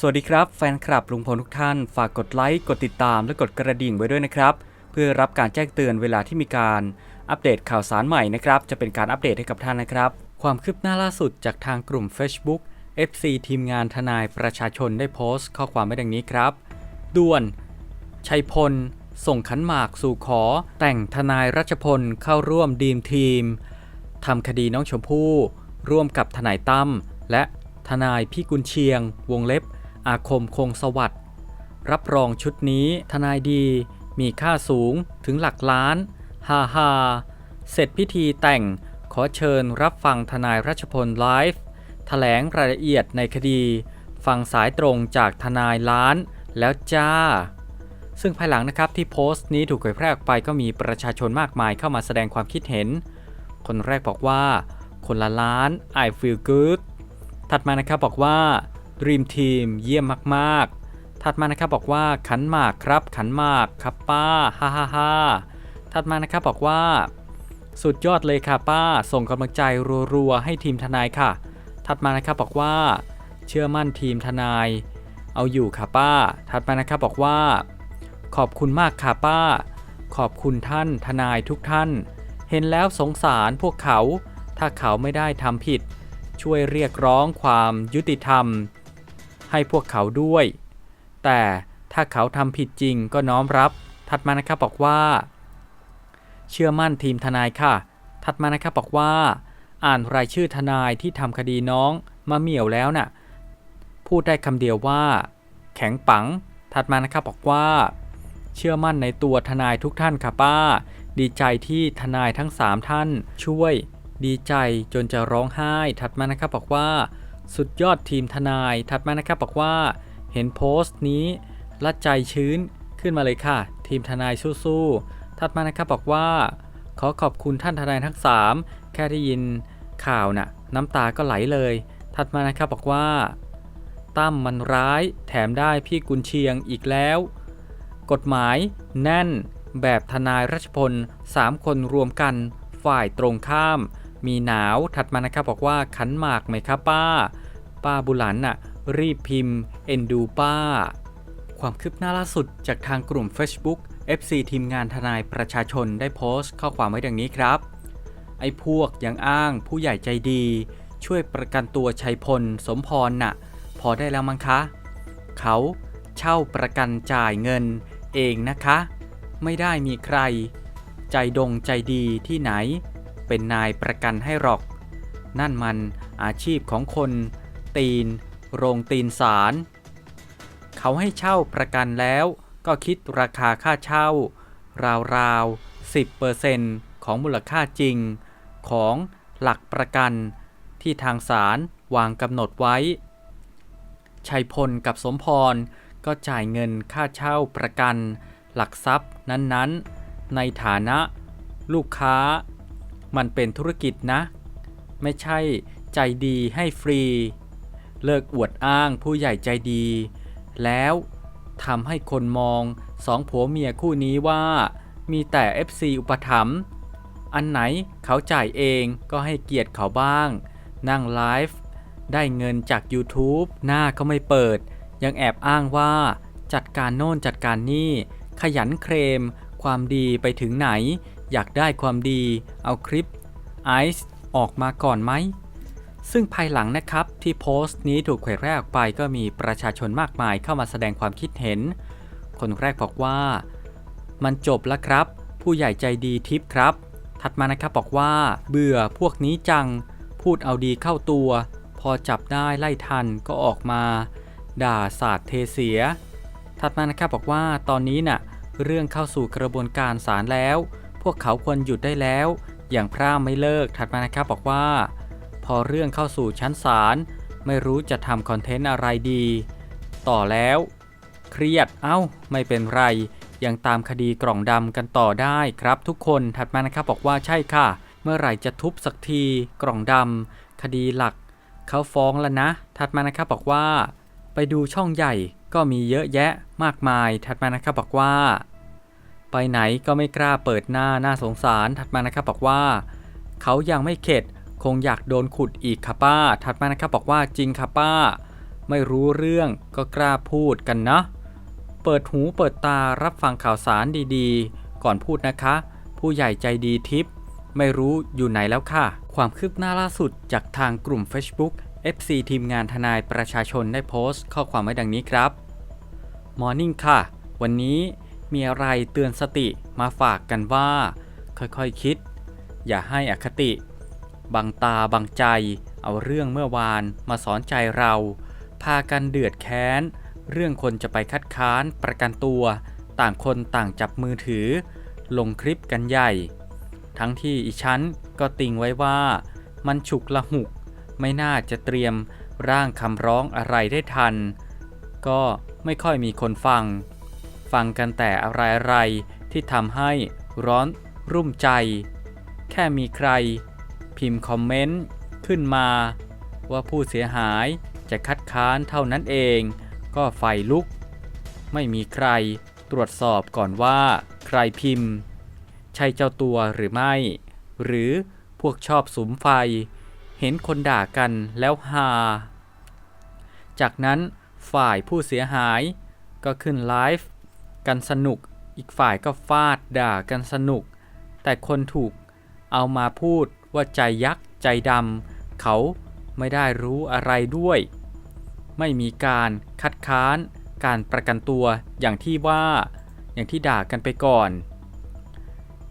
สวัสดีครับแฟนคลับลุงพลทุกท่าน ฝากกดไลค์ กดติดตามและกดกระดิ่งไว้ด้วยนะครับ เพื่อรับการแจ้งเตือนเวลาที่มีการอัปเดตข่าวสารใหม่นะครับ จะเป็นการอัปเดตให้กับท่านนะครับ ความคืบหน้าล่าสุดจากทางกลุ่ม Facebook FC ทีมงานทนายประชาชนได้โพสต์ ข้อความไว้ดังนี้ครับ ด่วน ชัยพล ส่งขันหมากสู่ขอ แต่งทนายรัชพลเข้าร่วมดีมทีมทำคดีน้องชมพู่ร่วมกับทนายตั้มและทนายพี่กุลเชียง วงเล็บ อาคมคงสวัสดิ์รับรองชุดนี้ทนายดีมีค่าสูงถึงหลักล้านฮ่าฮาเสร็จพิธีแต่งขอเชิญรับฟังทนายรัชพลไลฟ์แถลงรายละเอียดในคดี ฟังสายตรงจากทนายล้านแล้วจ้า ซึ่งภายหลังนะครับที่โพสต์นี้ถูกเผยแพร่ออกไปก็มีประชาชนมากมายเข้ามาแสดงความคิดเห็น คนแรกบอกว่า คนละล้าน I feel good ถัดมานะครับบอกว่า Dream Team เยี่ยมมากๆ ถัดมานะครับบอกว่าขันหมากครับ ขันหมากครับป้าฮ่าฮ่าฮ่าถัดมานะครับบอกว่า สุดยอดเลยค่ะป้า ส่งกำลังใจรัวๆให้ทีมทนายค่ะ ถัดมานะครับบอกว่า เชื่อมั่นทีมทนาย เอาอยู่ค่ะป้า ถัดมานะครับบอกว่า ขอบคุณมากค่ะป้า ขอบคุณท่านทนายทุกท่าน เห็นแล้วสงสารพวกเขา ถ้าเขาไม่ได้ทำผิด ช่วยเรียกร้องความยุติธรรม ให้พวกเขาด้วย แต่ถ้าเขาทำผิดจริงก็น้อมรับถัดมานะครับบอกว่า เชื่อมั่นทีมทนายค่ะถัดมานะครับบอกว่า อ่านรายชื่อทนายที่ทำคดีน้องมาเหมี่ยวแล้วน่ะ พูดได้คำเดียวว่า แข็งปังถัดมานะครับบอกว่า เชื่อมั่นในตัวทนายทุกท่านค่ะป้า ดีใจที่ทนายทั้ง 3 ท่านช่วย ดีใจจนจะร้องไห้ถัดมานะครับบอกว่า สุดยอดทีมทนายถัดมานะครับบอกว่า เห็นโพสต์นี้ละใจชื้นขึ้นมาเลยค่ะ ทีมทนายสู้ๆถัดมานะครับบอกว่า ขอขอบคุณท่านทนายทั้ง 3 แค่ได้ยินข่าวน่ะน้ำตาก็ไหลเลย ถัดมานะครับบอกว่า ตั้มมันร้ายแถมได้พี่กุนเชียงอีกแล้ว กฎหมายแน่นแบบทนายรัชพล 3 คนรวมกันฝ่ายตรงข้าม มีหนาวถัดมานะครับบอกว่าขันหมากไหมครับป้า ป้าบุหลันน่ะรีบพิมพ์ เอ็นดูป้า ความคืบหน้าล่าสุดจากทางกลุ่ม Facebook FC ทีมงานทนายประชาชนได้โพสต์ข้อความไว้ดังนี้ครับ ไอ้พวกยังอ้างผู้ใหญ่ใจดี ช่วยประกันตัวชัยพล สมพรน่ะ พอได้แล้วมั้งคะ เขาเช่าประกันจ่ายเงินเองนะคะ ไม่ได้มีใคร ใจดงใจดีที่ไหน เป็นนายประกันให้หรอก นั่นมันอาชีพของคน ตีน โรงตีนสารเขาให้เช่าประกันแล้วก็คิดราคาค่าเช่า ราวๆ 10%ของมูลค่าจริง ของหลักประกันที่ทางศาลวางกำหนดไว้ ชัยพลกับสมพรก็จ่ายเงินค่าเช่าประกัน หลักทรัพย์นั้นๆ ในฐานะ ลูกค้า มันเป็นธุรกิจนะ ไม่ใช่ใจดีให้ฟรี เลิกอวดอ้างผู้ใหญ่ใจดี แล้วทำให้คนมองสองผัวเมียคู่นี้ว่า มีแต่ FC อุปถัมภ์อันไหนเขาจ่ายเองก็ให้เกียรติเขาบ้าง นั่งไลฟ์ได้เงินจาก YouTube หน้าก็ไม่เปิด ยังแอบอ้างว่า จัดการโน่นจัดการนี่ ขยันเคลมความดีไปถึงไหน อยากได้ความดี เอาคลิปไอซ์ออกมาก่อนไหม ซึ่งภายหลังนะครับที่โพสต์นี้ถูกเผยแพร่ออกไปก็มีประชาชนมากมายเข้ามาแสดงความคิดเห็น คนแรกบอกว่า มันจบแล้วครับ ผู้ใหญ่ใจดีทิปครับ ถัดมานะครับบอกว่า เบื่อพวกนี้จัง พูดเอาดีเข้าตัว พอจับได้ไล่ทันก็ออกมา ด่าศาสตร์เทเสีย ถัดมานะครับบอกว่าตอนนี้น่ะเรื่องเข้าสู่กระบวนการศาลแล้ว วกเขาควรหยุดได้แล้ว อย่างพร่าไม่เลิกถัดมานะครับบอกว่า พอเรื่องเข้าสู่ชั้นศาลไม่รู้จะทำคอนเทนต์อะไรดี ต่อแล้ว เครียดเอ้า ไม่เป็นไร ยังตามคดีกล่องดำกันต่อได้ครับทุกคนถัดมานะครับบอกว่าใช่ค่ะ เมื่อไหร่จะทุบสักทีกล่องดำคดีหลักเขาฟ้องแล้วนะ ถัดมานะครับบอกว่า ไปดูช่องใหญ่ก็มีเยอะแยะมากมาย ถัดมานะครับบอกว่า ไปไหนก็ไม่กล้าเปิดหน้าน่าสงสารถัดมานะครับบอกว่า เขายังไม่เข็ดคงอยากโดนขุดอีกค่ะป้า ถัดมานะครับบอกว่าจริงค่ะป้า ไม่รู้เรื่องก็กล้าพูดกันนะ เปิดหูเปิดตารับฟังข่าวสารดีๆ ก่อนพูดนะคะ ผู้ใหญ่ใจดีทิป ไม่รู้อยู่ไหนแล้วค่ะ ความคืบหน้าล่าสุดจากทางกลุ่ม Facebook FC ทีมงานทนายประชาชนได้โพสต์ ข้อความไว้ดังนี้ครับมอร์นิ่งค่ะ วันนี้ มีอะไรเตือนสติมาฝากกันว่า ค่อยๆคคิด อย่าให้อคติ บังตาบังใจ เอาเรื่องเมื่อวานมาสอนใจเรา พากันเดือดแค้น เรื่องคนจะไปคัดค้านประกันตัว ต่างคนต่างจับมือถือ ลงคลิปกันใหญ่ ทั้งที่อีชั้นก็ติงไว้ว่ามันฉุกละหุก ไม่น่าจะเตรียมร่างคำร้องอะไรได้ทัน ก็ไม่ค่อยมีคนฟัง ฟังกันแต่อะไรๆที่ทำให้ร้อนรุ่มใจ แค่มีใคร พิมพ์คอมเมนต์ขึ้นมา ว่าผู้เสียหายจะคัดค้านเท่านั้นเอง ก็ไฟลุก ไม่มีใครตรวจสอบก่อนว่าใครพิมพ์ ใช่เจ้าตัวหรือไม่ หรือพวกชอบสุมไฟ เห็นคนด่ากันแล้วฮาจากนั้นฝ่ายผู้เสียหายก็ขึ้นไลฟ์ กันสนุก อีกฝ่ายก็ฟาดด่ากันสนุก แต่คนถูกเอามาพูดว่าใจยักษ์ใจดำเขาไม่ได้รู้อะไรด้วย ไม่มีการคัดค้านการประกันตัวอย่างที่ว่าอย่างที่ด่ากันไปก่อน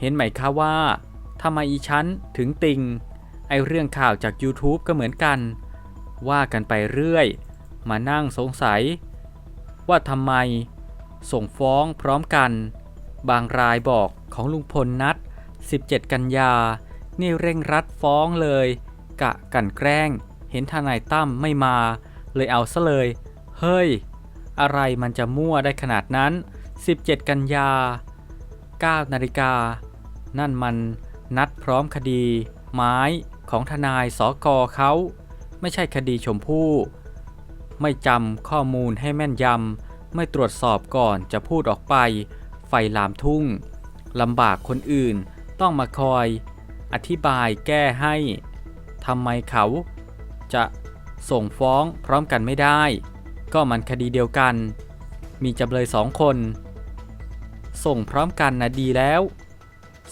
เห็นไหมคะว่าทำไมอีชั้นถึงติง ไอเรื่องข่าวจาก YouTube ก็เหมือนกัน ว่ากันไปเรื่อย มานั่งสงสัย ว่าทำไม ส่งฟ้องพร้อมกัน บางรายบอกของลุงพลนัด 17 กันยา นี่เร่งรัดฟ้องเลย กะกันแกล้ง เห็นทนายตั้มไม่มา เลยเอาซะเลย เฮ้ย อะไรมันจะมั่วได้ขนาดนั้น 17 กันยา 9 นาฬิกา นั่นมันนัดพร้อมคดี ไม้ของทนายสอกอเขา ไม่ใช่คดีชมพู่ ไม่จำข้อมูลให้แม่นยำ ไม่ตรวจสอบก่อนจะพูดออกไป ไฟลามทุ่งลำบากคนอื่นต้องมาคอย อธิบายแก้ให้ทำไมเขาจะส่งฟ้องพร้อมกันไม่ได้ ก็มันคดีเดียวกัน มีจำเลยสองคน ส่งพร้อมกันนะดีแล้ว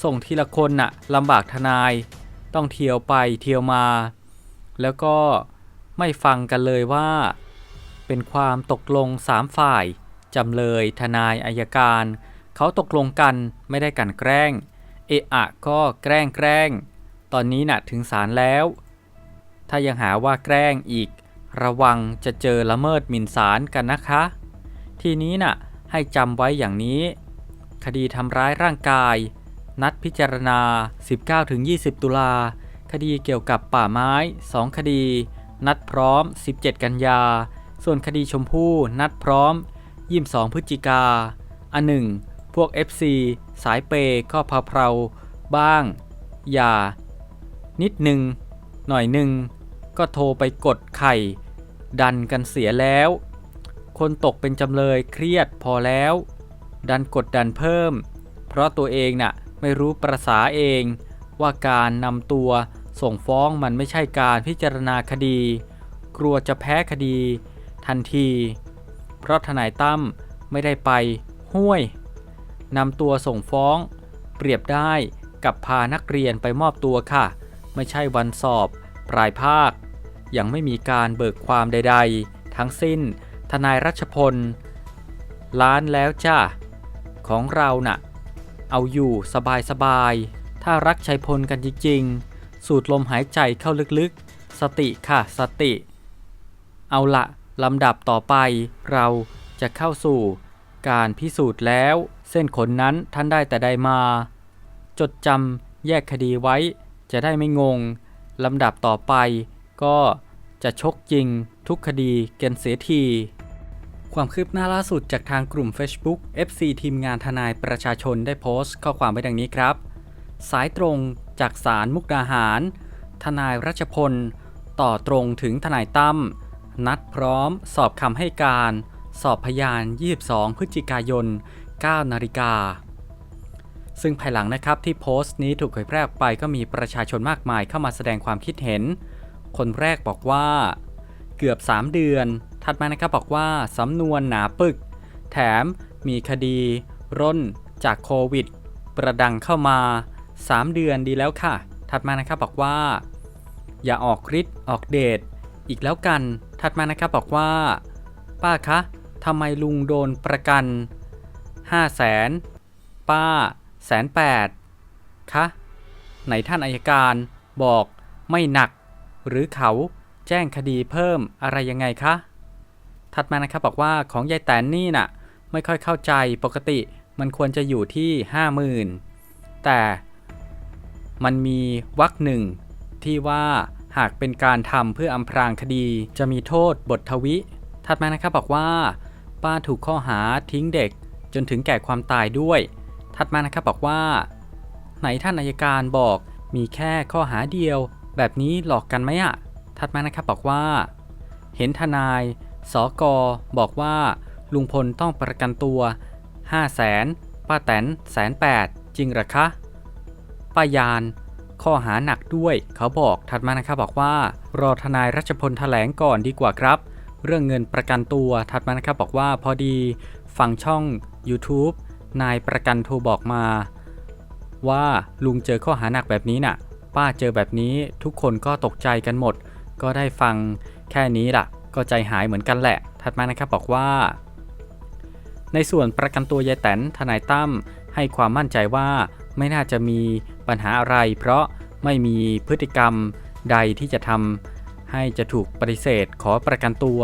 ส่งทีละคนน่ะลำบากทนาย ต้องเที่ยวไปเที่ยวมา แล้วก็ไม่ฟังกันเลยว่า เป็นความตกลงสามฝ่าย จำเลยทนายอายการ เขาตกลงกันไม่ได้กันแกล้ง เอะอะก็แกล้งแกล้ง ตอนนี้น่ะถึงศาลแล้ว ถ้ายังหาว่าแกล้งอีก ระวังจะเจอละเมิดหมิ่นศาลกันนะคะ ทีนี้น่ะให้จำไว้อย่างนี้ คดีทำร้ายร่างกาย นัดพิจารณา 19-20 ตุลา คดีเกี่ยวกับป่าไม้ 2 คดี นัดพร้อม 17 กันยา ส่วนคดีชมพู่นัดพร้อม 22 พฤศจิกา อันหนึ่ง พวก FC สายเปย์ก็พาเพราบ้าง อย่า นิดหนึ่ง หน่อยหนึ่ง ก็โทรไปกดไข่ ดันกันเสียแล้ว คนตกเป็นจำเลยเครียดพอแล้ว ดันกดดันเพิ่ม เพราะตัวเองน่ะไม่รู้ประษาเองว่าการนำตัวส่งฟ้องมันไม่ใช่การพิจารณาคดี กลัวจะแพ้คดี ทันที เพราะทนายตั้มไม่ได้ไปห้วยนำตัวส่งฟ้อง เปรียบได้กับพานักเรียนไปมอบตัวค่ะ ไม่ใช่วันสอบ ปลายภาค ยังไม่มีการเบิกความใด ๆ ทั้งสิ้น ทนายรัชพล ล้านแล้วจ้าของเราน่ะ เอาอยู่สบายๆ ถ้ารักชัยพลกันจริง ๆ สูดลมหายใจเข้าลึกๆ สติค่ะสติ เอาละ ลำดับต่อไปเราจะเข้าสู่การพิสูจน์แล้ว เส้นขนนั้นท่านได้แต่ใดมา จดจำแยกคดีไว้ จะได้ไม่งง ลำดับต่อไปก็จะชกจริงทุกคดีเกันเสียที ความคืบหน้าล่าสุดจากทางกลุ่ม Facebook FC ทีมงานทนายประชาชนได้โพสต์ข้อความไว้ดังนี้ครับ สายตรงจากศาลมุกดาหาร ทนายรัชพล ต่อตรงถึงทนายตั้ม นัดพร้อม สอบคำให้การ สอบพยาน 22 พฤศจิกายน 9 นาฬิกา ซึ่งภายหลังนะครับที่โพสต์นี้ถูกเผยแพร่ไปก็มีประชาชนมากมายเข้ามาแสดงความคิดเห็น คนแรกบอกว่า เกือบ 3 เดือน ถัดมานะครับบอกว่าสำนวนหนาปึก แถมมีคดี ร่นจากโควิด ประดังเข้ามา 3 เดือนดีแล้วค่ะ ถัดมานะครับบอกว่า อย่าออกฤทธิ์ออกเดช อีกแล้วกัน ถัดมานะครับบอกว่า ป้าคะทำไมลุงโดนประกัน 5 0 0แสนป้าแสนแปดคะไหนท่านอายการบอกไม่หนัก หรือเขาแจ้งคดีเพิ่มอะไรยังไงคะถัดมานะครับบอกว่าของยายแตนนี่น่ะไม่ค่อยเข้าใจปกติมันควรจะอยู่ที่ 50,000 แต่มันมีวรรคหนึ่งที่ว่า หากเป็นการทำเพื่ออำพรางคดี จะมีโทษบททวิ ถัดมานะครับบอกว่า ป้าถูกข้อหาทิ้งเด็ก จนถึงแก่ความตายด้วย ถัดมานะครับบอกว่า ไหนท่านอายการบอกมีแค่ข้อหาเดียว แบบนี้หลอกกันไหมอะถัดมานะครับบอกว่า เห็นทนายสกบอกว่า ลุงพลต้องประกันตัว 5 0 0แสนป้าแตนแสนแปดจริงหรอคะป้ายาน ข้อหาหนักด้วย เขาบอกถัดมานะครับบอกว่า รอทนายรัชพลแถลงก่อนดีกว่าครับ เรื่องเงินประกันตัวถัดมานะครับบอกว่าพอดีฟังช่อง YouTube นายประกันโทรบอกมา ว่าลุงเจอข้อหาหนักแบบนี้น่ะ ป้าเจอแบบนี้ทุกคนก็ตกใจกันหมด ก็ได้ฟังแค่นี้ล่ะ ก็ใจหายเหมือนกันแหละ ถัดมานะครับบอกว่า ในส่วนประกันตัวยายแตนทนายตั้มให้ความมั่นใจว่าไม่น่าจะมี ปัญหาอะไร เพราะไม่มีพฤติกรรมใดที่จะทำให้จะถูกปฏิเสธขอประกันตัว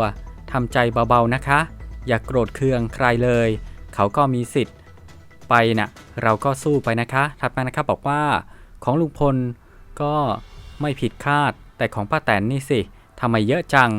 ทำใจเบาๆนะคะ อย่ากโกรธเคืองใครเลย เขาก็มีสิทธิ์ ไปนะ่ะเราก็สู้ไปนะคะถัดมานะครับบอกว่า ของลุงพลก็ไม่ผิดคาดแต่ของป้าแตนนี่สิทำไมเยอะจัง